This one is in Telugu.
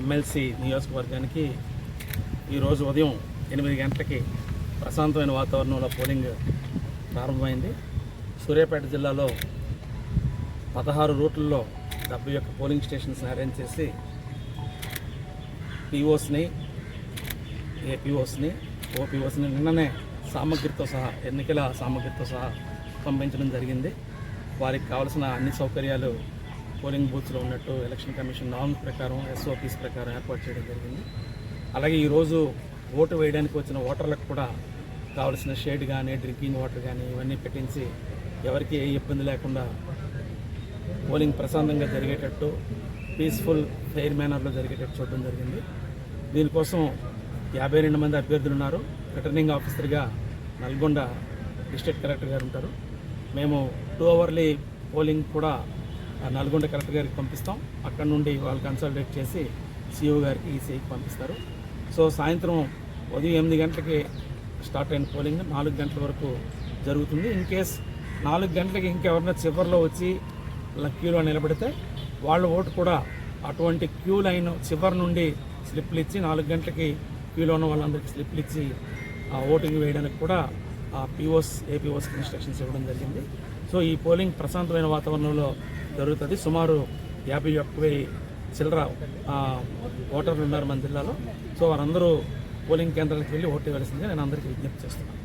ఎమ్మెల్సీ నియోజకవర్గానికి ఈరోజు ఉదయం ఎనిమిది గంటలకి ప్రశాంతమైన వాతావరణంలో పోలింగ్ ప్రారంభమైంది. సూర్యాపేట జిల్లాలో పదహారు రూట్లలో డెబ్బై ఒక్క పోలింగ్ స్టేషన్స్ని అరేంజ్ చేసి పిఓస్ని ఏపీఓస్ని ఓపీఓస్ని నిన్ననే సామగ్రితో సహా ఎన్నికల సామగ్రితో సహా పంపించడం జరిగింది. వారికి కావలసిన అన్ని సౌకర్యాలు పోలింగ్ బూత్స్లో ఉన్నట్టు ఎలక్షన్ కమిషన్ నార్మ్స్ ప్రకారం ఎస్ఓపీస్ ప్రకారం ఏర్పాటు చేయడం జరిగింది. అలాగే ఈరోజు ఓటు వేయడానికి వచ్చిన ఓటర్లకు కూడా కావలసిన షేడ్ కానీ డ్రింకింగ్ వాటర్ కానీ ఇవన్నీ పెట్టించి ఎవరికి ఏ ఇబ్బంది లేకుండా పోలింగ్ ప్రశాంతంగా జరిగేటట్టు పీస్ఫుల్ ఫెయిర్ మేనర్లో జరిగేటట్టు చూడడం జరిగింది. దీనికోసం యాభై రెండు మంది అభ్యర్థులు ఉన్నారు. రిటర్నింగ్ ఆఫీసర్గా నల్గొండ డిస్ట్రిక్ట్ కలెక్టర్ గారు ఉంటారు. మేము టూ అవర్లీ పోలింగ్ కూడా నల్గొండ కలెక్టర్ గారికి పంపిస్తాం. అక్కడ నుండి వాళ్ళు కన్సల్టేట్ చేసి సిఇఓ గారికి ఈసీఐకి పంపిస్తారు. సో సాయంత్రం ఉదయం ఎనిమిది గంటలకి స్టార్ట్ అయిన పోలింగ్ నాలుగు గంటల వరకు జరుగుతుంది. ఇన్ కేస్ నాలుగు గంటలకి ఇంకెవరైనా చివరిలో వచ్చి క్యూలో నిలబడితే వాళ్ళ ఓటు కూడా అటువంటి క్యూ లైన్ చివరి నుండి స్లిప్లు ఇచ్చి నాలుగు గంటలకి క్యూలో ఉన్న వాళ్ళందరికీ స్లిప్లు ఇచ్చి ఆ ఓటింగ్ వేయడానికి కూడా ఆ పీఓస్ ఏపీఓస్కి ఇన్స్ట్రక్షన్స్ ఇవ్వడం జరిగింది. సో ఈ పోలింగ్ ప్రశాంతమైన వాతావరణంలో జరుగుతుంది. సుమారు యాభై ఒక్క వెయ్యి చిల్లర ఓటర్లు ఉన్నారు మన జిల్లాలో. సో వారందరూ పోలింగ్ కేంద్రాలకు వెళ్ళి ఓటు వేయాల్సిందిగా నేను అందరికీ విజ్ఞప్తి చేస్తున్నాను.